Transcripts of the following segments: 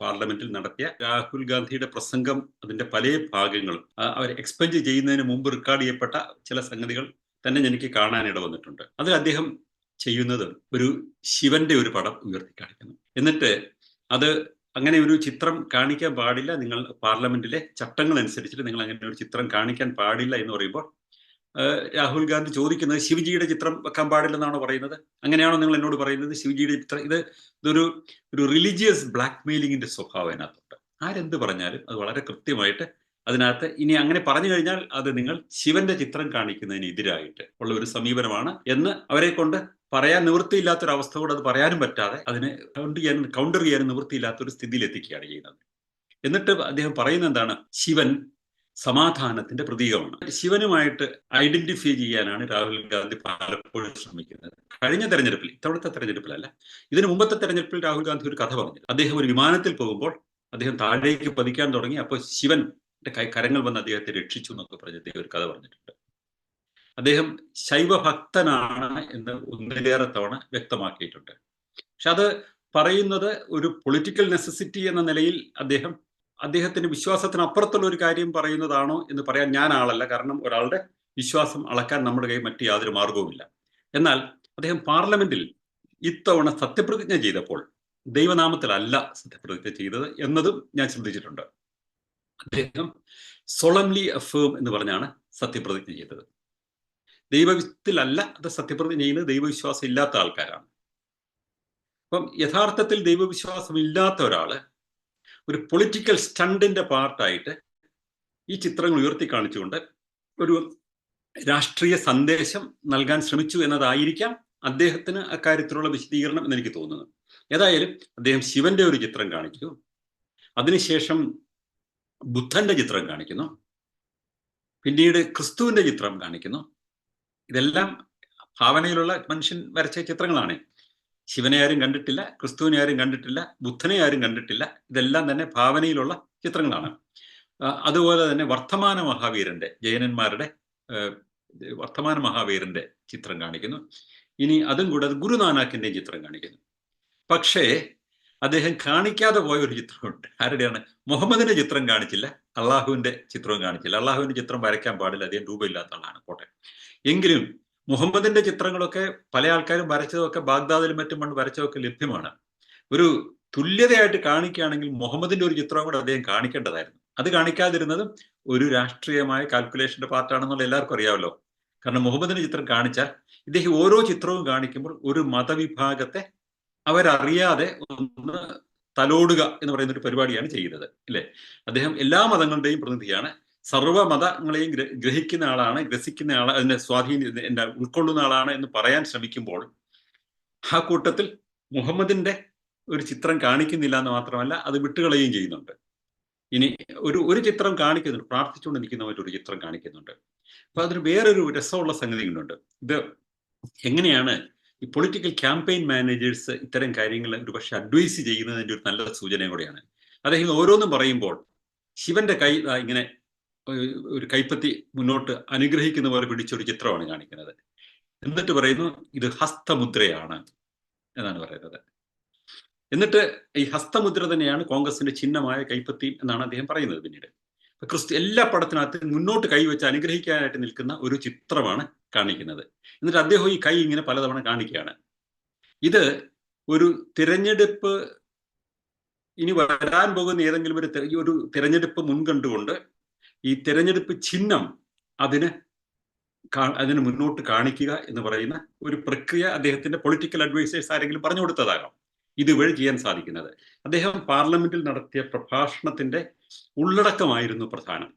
പാർലമെന്റിൽ നടത്തിയ രാഹുൽ ഗാന്ധിയുടെ പ്രസംഗം അതിന്റെ പല ഭാഗങ്ങളും അവർ എക്സ്പെൻഡ് ചെയ്യുന്നതിന് മുമ്പ് റെക്കോർഡ് ചെയ്യപ്പെട്ട ചില സംഗതികൾ തന്നെ എനിക്ക് കാണാനിട വന്നിട്ടുണ്ട്. അതിൽ അദ്ദേഹം ചെയ്യുന്നത് ഒരു ശിവന്റെ ഒരു പടം ഉയർത്തി കാണിക്കുന്നു. എന്നിട്ട് അത് അങ്ങനെ ഒരു ചിത്രം കാണിക്കാൻ പാടില്ല നിങ്ങൾ പാർലമെന്റിലെ ചട്ടങ്ങൾ അനുസരിച്ചിട്ട് നിങ്ങൾ അങ്ങനെ ഒരു ചിത്രം കാണിക്കാൻ പാടില്ല എന്ന് പറയുമ്പോൾ രാഹുൽ ഗാന്ധി ചോദിക്കുന്നത് ശിവജിയുടെ ചിത്രം വെക്കാൻ പാടില്ലെന്നാണോ പറയുന്നത്? അങ്ങനെയാണോ നിങ്ങൾ എന്നോട് പറയുന്നത്? ശിവജിയുടെ ചിത്രം ഇത് ഇതൊരു ഒരു റിലീജിയസ് ബ്ലാക്ക് മെയിലിങ്ങിന്റെ സ്വഭാവം അതിനകത്തുണ്ട്. ആരെന്ത് പറഞ്ഞാലും അത് വളരെ കൃത്യമായിട്ട് അതിനകത്ത് ഇനി അങ്ങനെ പറഞ്ഞു കഴിഞ്ഞാൽ അത് നിങ്ങൾ ശിവന്റെ ചിത്രം കാണിക്കുന്നതിന് എതിരായിട്ട് ഉള്ള ഒരു സമീപനമാണ് എന്ന് അവരെ കൊണ്ട് പറയാൻ നിവൃത്തിയില്ലാത്തൊരവസ്ഥ കൂടെ അത് പറയാനും പറ്റാതെ അതിനെ കൗണ്ടർ ചെയ്യാൻ കൗണ്ടർ ചെയ്യാനും നിവൃത്തിയില്ലാത്തൊരു സ്ഥിതിയിലെത്തിക്കുകയാണ് ചെയ്യുന്നത്. എന്നിട്ട് അദ്ദേഹം പറയുന്ന എന്താണ്? ശിവൻ സമാധാനത്തിന്റെ പ്രതീകമാണ്. ശിവനുമായിട്ട് ഐഡന്റിഫൈ ചെയ്യാനാണ് രാഹുൽ ഗാന്ധി പലപ്പോഴും ശ്രമിക്കുന്നത്. കഴിഞ്ഞ തെരഞ്ഞെടുപ്പിൽ ഇത്തവണത്തെ തെരഞ്ഞെടുപ്പിലല്ല ഇതിനു മുമ്പത്തെ തെരഞ്ഞെടുപ്പിൽ രാഹുൽ ഗാന്ധി ഒരു കഥ പറഞ്ഞു അദ്ദേഹം ഒരു വിമാനത്തിൽ പോകുമ്പോൾ അദ്ദേഹം താഴേക്ക് പതിക്കാൻ തുടങ്ങി അപ്പോൾ ശിവൻ കൈ കരങ്ങൾ വന്ന് അദ്ദേഹത്തെ രക്ഷിച്ചു എന്നൊക്കെ പറഞ്ഞ് അദ്ദേഹം ഒരു കഥ പറഞ്ഞിട്ടുണ്ട്. അദ്ദേഹം ശൈവഭക്തനാണ് എന്ന് ഒന്നിലേറെ തവണ വ്യക്തമാക്കിയിട്ടുണ്ട്. പക്ഷെ അത് പറയുന്നത് ഒരു പൊളിറ്റിക്കൽ നെസസിറ്റി എന്ന നിലയിൽ അദ്ദേഹം അദ്ദേഹത്തിന്റെ വിശ്വാസത്തിന് അപ്പുറത്തുള്ള ഒരു കാര്യം പറയുന്നതാണോ എന്ന് പറയാൻ ഞാൻ ആളല്ല. കാരണം ഒരാളുടെ വിശ്വാസം അളക്കാൻ നമ്മുടെ കൈ മറ്റു യാതൊരു മാർഗവുമില്ല. എന്നാൽ അദ്ദേഹം പാർലമെന്റിൽ ഇത്തവണ സത്യപ്രതിജ്ഞ ചെയ്തപ്പോൾ ദൈവനാമത്തിലല്ല സത്യപ്രതിജ്ഞ ചെയ്തത് എന്നതും ഞാൻ ശ്രദ്ധിച്ചിട്ടുണ്ട്. അദ്ദേഹം സൊളംലി അഫേം എന്ന് പറഞ്ഞാണ് സത്യപ്രതിജ്ഞ ചെയ്തത്. ദൈവത്തിലല്ല അത് സത്യപ്രതിജ്ഞ ചെയ്യുന്നത് ദൈവവിശ്വാസം ഇല്ലാത്ത ആൾക്കാരാണ്. അപ്പം യഥാർത്ഥത്തിൽ ദൈവവിശ്വാസം ഇല്ലാത്ത ഒരാൾ ഒരു പൊളിറ്റിക്കൽ സ്റ്റണ്ടിന്റെ പാർട്ടായിട്ട് ഈ ചിത്രങ്ങൾ ഉയർത്തി കാണിച്ചുകൊണ്ട് ഒരു രാഷ്ട്രീയ സന്ദേശം നൽകാൻ ശ്രമിച്ചു എന്നതായിരിക്കാം അദ്ദേഹത്തിന് അക്കാര്യത്തിലുള്ള വിശദീകരണം എന്ന് എനിക്ക് തോന്നുന്നത്. ഏതായാലും അദ്ദേഹം ശിവന്റെ ഒരു ചിത്രം കാണിച്ചു അതിനുശേഷം ബുദ്ധന്റെ ചിത്രം കാണിക്കുന്നു. പിന്നീട് ക്രിസ്തുവിന്റെ ചിത്രം കാണിക്കുന്നു. ഇതെല്ലാം ഭാവനയിലുള്ള മനുഷ്യൻ വരച്ച ചിത്രങ്ങളാണ്. ശിവനെ ആരും കണ്ടിട്ടില്ല ക്രിസ്തുവിനെ ആരും കണ്ടിട്ടില്ല ബുദ്ധനെ ആരും കണ്ടിട്ടില്ല. ഇതെല്ലാം തന്നെ ഭാവനയിലുള്ള ചിത്രങ്ങളാണ്. അതുപോലെ തന്നെ വർത്തമാന മഹാവീരന്റെ ജയനന്മാരുടെ വർത്തമാന മഹാവീരന്റെ ചിത്രം കാണിക്കുന്നു. ഇനി അതും കൂടാതെ ഗുരുനാനാക്കിന്റെ ചിത്രം കാണിക്കുന്നു. പക്ഷേ അദ്ദേഹം കാണിക്കാതെ പോയ ഒരു ചിത്രമുണ്ട്. ആരുടെയാണ്? മുഹമ്മദിന്റെ ചിത്രം കാണിച്ചില്ല അള്ളാഹുവിന്റെ ചിത്രവും കാണിച്ചില്ല. അള്ളാഹുവിന്റെ ചിത്രം വരയ്ക്കാൻ പാടില്ല അദ്ദേഹം രൂപയില്ലാത്ത ആളാണ് കോട്ടയം. എങ്കിലും മുഹമ്മദിന്റെ ചിത്രങ്ങളൊക്കെ പല ആൾക്കാരും വരച്ചതൊക്കെ ബാഗ്ദാദിലും മറ്റും മണ്ണ് വരച്ചതൊക്കെ ലഭ്യമാണ്. ഒരു തുല്യതയായിട്ട് കാണിക്കുകയാണെങ്കിൽ മുഹമ്മദിന്റെ ഒരു ചിത്രം കൂടെ അദ്ദേഹം കാണിക്കേണ്ടതായിരുന്നു. അത് കാണിക്കാതിരുന്നത് ഒരു രാഷ്ട്രീയമായ കാൽക്കുലേഷന്റെ പാർട്ടാണെന്നുള്ള എല്ലാവർക്കും അറിയാമല്ലോ. കാരണം മുഹമ്മദിന്റെ ചിത്രം കാണിച്ചാൽ ഇദ്ദേഹം ഓരോ ചിത്രവും കാണിക്കുമ്പോൾ ഒരു മതവിഭാഗത്തെ അവരറിയാതെ ഒന്ന് തലോടുക എന്ന് പറയുന്ന ഒരു പരിപാടിയാണ് ചെയ്യുന്നത്. അല്ലേ? അദ്ദേഹം എല്ലാ മതങ്ങളുടെയും പ്രതിനിധിയാണ്. സർവ മതങ്ങളെയും ഗ്രഹിക്കുന്ന ആളാണ് ഗ്രസിക്കുന്ന ആൾ അതിനെ സ്വാധീന എന്താ ഉൾക്കൊള്ളുന്ന ആളാണ് എന്ന് പറയാൻ ശ്രമിക്കുമ്പോൾ ആ കൂട്ടത്തിൽ മുഹമ്മദിന്റെ ഒരു ചിത്രം കാണിക്കുന്നില്ല എന്ന് മാത്രമല്ല അത് വിട്ടുകളയുകയും ചെയ്യുന്നുണ്ട്. ഇനി ഒരു ഒരു ചിത്രം കാണിക്കുന്നുണ്ട് പ്രാർത്ഥിച്ചുകൊണ്ട് നിൽക്കുന്ന ഒരു ചിത്രം കാണിക്കുന്നുണ്ട്. അപ്പൊ അതിന് വേറൊരു രസമുള്ള സംഗതി സംഗതികളുണ്ട് ഇത് എങ്ങനെയാണ് ഈ പൊളിറ്റിക്കൽ ക്യാമ്പയിൻ മാനേജേഴ്സ് ഇത്തരം കാര്യങ്ങൾ ഒരു പക്ഷെ അഡ്വൈസ് ചെയ്യുന്നതിന്റെ ഒരു നല്ല സൂചന കൂടിയാണ്. അദ്ദേഹം ഓരോന്നും പറയുമ്പോൾ ശിവന്റെ കൈ ഇങ്ങനെ ഒരു കൈപ്പത്തി മുന്നോട്ട് അനുഗ്രഹിക്കുന്ന പോലെ പിടിച്ചൊരു ചിത്രമാണ് കാണിക്കുന്നത്. എന്നിട്ട് പറയുന്നു ഇത് ഹസ്തമുദ്രയാണ് എന്നാണ് പറയുന്നത്. എന്നിട്ട് ഈ ഹസ്തമുദ്ര തന്നെയാണ് കോൺഗ്രസിന്റെ ചിഹ്നമായ കൈപ്പത്തി എന്നാണ് അദ്ദേഹം പറയുന്നത് പിന്നീട്. ക്രിസ്തു എല്ലാ പടത്തിനകത്ത് മുന്നോട്ട് കൈവച്ച് അനുഗ്രഹിക്കാനായിട്ട് നിൽക്കുന്ന ഒരു ചിത്രമാണ് കാണിക്കുന്നത്. എന്നിട്ട് അദ്ദേഹം ഈ കൈ ഇങ്ങനെ പലതവണ കാണിക്കുകയാണ്. ഇത് ഒരു തിരഞ്ഞെടുപ്പ് ഇനി വരാൻ പോകുന്ന ഏതെങ്കിലും ഒരു ഒരു തിരഞ്ഞെടുപ്പ് മുൻകണ്ടുകൊണ്ട് ഈ തിരഞ്ഞെടുപ്പ് ചിഹ്നം അതിന് അതിന് മുന്നോട്ട് കാണിക്കുക എന്ന് പറയുന്ന ഒരു പ്രക്രിയ അദ്ദേഹത്തിന്റെ പൊളിറ്റിക്കൽ അഡ്വൈസേഴ്സ് ആരെങ്കിലും പറഞ്ഞു കൊടുത്തതാകാം. ഇതുവഴി ചെയ്യാൻ സാധിക്കുന്നത്. അദ്ദേഹം പാർലമെന്റിൽ നടത്തിയ പ്രഭാഷണത്തിന്റെ ഉള്ളടക്കമായിരുന്നു പ്രധാനം.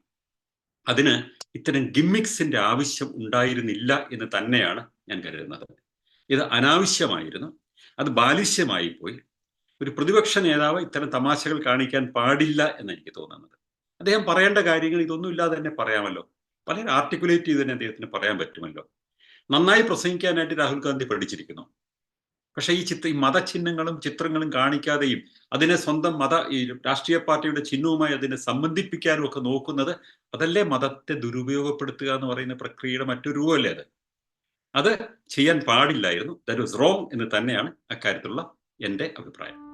അതിന് ഇത്തരം ഗിമ്മിക്സിന്റെ ആവശ്യം ഉണ്ടായിരുന്നില്ല എന്ന് തന്നെയാണ് ഞാൻ കരുതുന്നത്. ഇത് അനാവശ്യമായിരുന്നു. അത് ബാലിശ്യമായി പോയി ഒരു പ്രതിപക്ഷ നേതാവ് ഇത്തരം തമാശകൾ കാണിക്കാൻ പാടില്ല എന്ന് എനിക്ക് തോന്നുന്നത്. അദ്ദേഹം പറയേണ്ട കാര്യങ്ങൾ ഇതൊന്നും ഇല്ലാതെ തന്നെ പറയാമല്ലോ. പലരും ആർട്ടിക്കുലേറ്റ് ചെയ്ത് തന്നെ അദ്ദേഹത്തിന് പറയാൻ പറ്റുമല്ലോ. നന്നായി പ്രസംഗിക്കാനായിട്ട് രാഹുൽ ഗാന്ധി പഠിച്ചിരിക്കുന്നു. പക്ഷെ ഈ ചിത്ര ഈ മതചിഹ്നങ്ങളും ചിത്രങ്ങളും കാണിക്കാതെയും അതിനെ സ്വന്തം മത ഈ രാഷ്ട്രീയ പാർട്ടിയുടെ ചിഹ്നവുമായി അതിനെ സംബന്ധിപ്പിക്കാനും ഒക്കെ നോക്കുന്നത് അതല്ലേ മതത്തെ ദുരുപയോഗപ്പെടുത്തുക എന്ന് പറയുന്ന പ്രക്രിയയുടെ മറ്റൊരു രൂപമല്ലേ അത്? അത് ചെയ്യാൻ പാടില്ലായിരുന്നു. ദാറ്റ് വാസ് റോങ് എന്ന് തന്നെയാണ് അക്കാര്യത്തിലുള്ള എന്റെ അഭിപ്രായം.